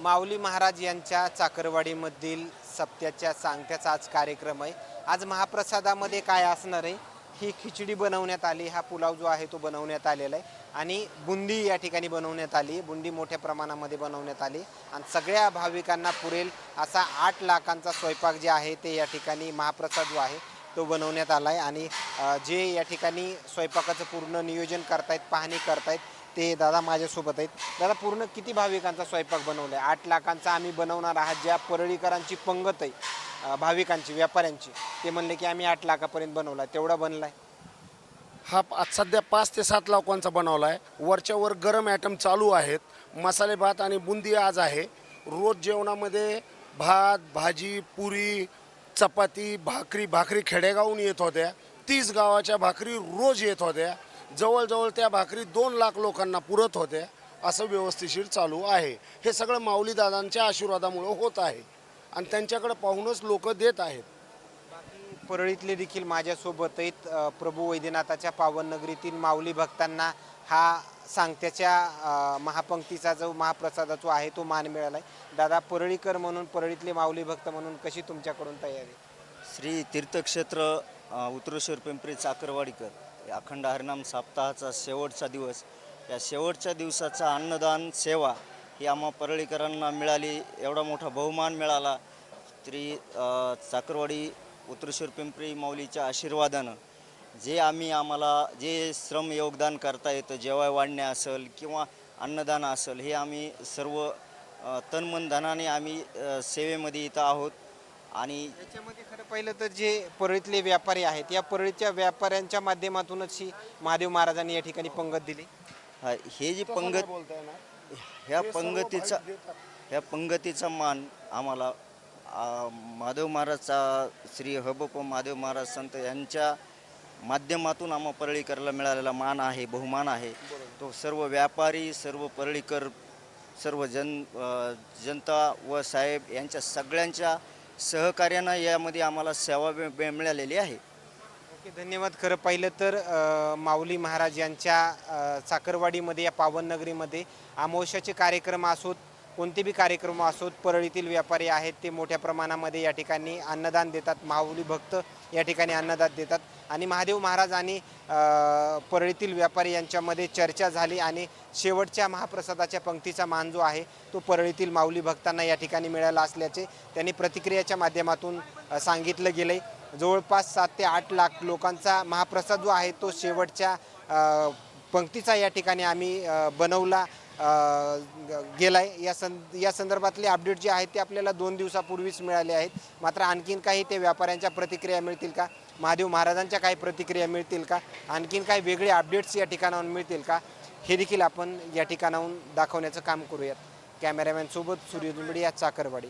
माऊली महाराज यांच्या चाकरवाडीमधील सप्त्याच्या सांगत्याचा आज कार्यक्रम आहे. आज महाप्रसादामध्ये काय असणार आहे ही खिचडी बनवण्यात आली हा पुलाव जो आहे तो बनवण्यात आलेला आहे. आणि बुंदी या ठिकाणी बनवण्यात आली बुंदी मोठ्या प्रमाणामध्ये बनवण्यात आली. आणि सगळ्या भाविकांना पुरेल असा आठ लाखांचा स्वयंपाक जे आहे ते या ठिकाणी महाप्रसाद जो आहे तो बनवण्यात आला आहे आणि जे या ठिकाणी स्वयंपाकाचं पूर्ण नियोजन करतायत पाहणी करतायत ते दादा माझ्यासोबत आहेत. दादा पूर्ण किती भाविकांचा स्वयंपाक बनवला आहे आठ लाखांचा आम्ही बनवणार आहात ज्या परळीकरांची पंगत आहे भाविकांची व्यापाऱ्यांची. ते म्हणले की आम्ही आठ लाखापर्यंत बनवला. तेवढा बनला आहे हा आज सध्या पाच ते सात लाखांचा बनवला आहे वरच्या वर गरम ॲटम चालू आहेत. मसाले भात आणि बुंदी आज आहे. रोज जेवणामध्ये भात भाजी पुरी चपाती भाकरी भाकरी खेडेगावून येत होत्या. तीस गावाच्या भाकरी रोज येत होत्या. जवळजवळ त्या भाकरी दोन लाख लोकांना पुरत होत्या असं व्यवस्थिशीर चालू आहे. हे सगळं माऊली दादांच्या आशीर्वादामुळं होत आहे. आणि त्यांच्याकडे पाहूनच लोक देत आहेत. परळीतले देखील माझ्यासोबत आहेत अ, प्रभू वैद्यनाथाच्या पावन नगरीतील माऊली भक्तांना हा सांगत्याच्या महापंक्तीचा जो महाप्रसादा जो आहे तो मान मिळाला आहे दादा परळीकर म्हणून परळीतले माऊली भक्त म्हणून कशी तुमच्याकडून तयारी? श्री तीर्थक्षेत्र उतरेश्वर पिंपरी चाकरवाडीकर. अखंड हरिनाम सप्ताहाचा शेवटचा दिवस या शेवटच्या दिवसाचा अन्नदान सेवा ही आम्हा परळीकरांना मिळाली. एवढा मोठा बहुमान मिळाला. तरी चाकरवाडी उतरेश्वर पिंपरी माऊलीच्या आशीर्वादानं जे आम्ही आम्हाला जे श्रम योगदान करता येतं जेवाय वाढणे असेल किंवा अन्नदान असेल हे आम्ही सर्व अ, तनमन धनाने आम्ही सेवेमध्ये इथं आहोत. आणि याच्यामध्ये खरं पाहिलं तर जे परळीतले व्यापारी आहेत या परळीच्या व्यापाऱ्यांच्या माध्यमातूनच ही महादेव महाराजांनी या ठिकाणी पंगत दिली. हा, हे जी पंगत ह्या पंगतीचा ह्या पंगतीचा मान आम्हाला आ, माधव महाराजचा श्री हबप महादेव महाराज संत यांच्या माध्यमातून आम्हा परळीकरला मिळालेला मान आहे बहुमान आहे. तो सर्व व्यापारी सर्व परळीकर सर्व जन अ, जनता व साहेब यांच्या सगळ्यांच्या सहकार्यानं यामध्ये आम्हाला सेवा मिळ- मिळालेली आहे. ओके धन्यवाद. खरं पाहिलं तर अ, माऊली महाराज यांच्या अ, चाकरवाडीमध्ये या पावन नगरीमध्ये कार्यक्रम असोत. कोणते बी कार्यक्रम असोत परळीतील व्यापारी आहेत ते मोठ्या प्रमाणामध्ये या ठिकाणी अन्नदान देतात. माऊली भक्त या ठिकाणी अन्नदान देतात. आणि महादेव महाराज आणि परळीतील व्यापारी यांच्यामध्ये चर्चा झाली आणि शेवटच्या महाप्रसादाच्या पंक्तीचा मान जो आहे तो परळीतील माऊली भक्तांना या ठिकाणी मिळाला असल्याचे त्यांनी प्रतिक्रियाच्या माध्यमातून सांगितलं गेलं आहे जवळपास सात ते आठ लाख लोकांचा महाप्रसाद जो आहे तो शेवटच्या पंक्तीचा या ठिकाणी आम्ही बनवला बनवला गेलाय. या सं या संदर्भातले अपडेट जे आहेत ते आपल्याला दोन दिवसापूर्वीच मिळाले आहेत. मात्र आणखीन काही ते व्यापाऱ्यांच्या प्रतिक्रिया मिळतील का? महादेव महाराजांच्या काही प्रतिक्रिया मिळतील का? आणखीन काही वेगळे अपडेट्स या ठिकाणाहून मिळतील का? हे देखील आपण या ठिकाणाहून दाखवण्याचं काम करूयात. कॅमेरामॅनसोबत सूर्य दुंबडी या चाकरवाडी.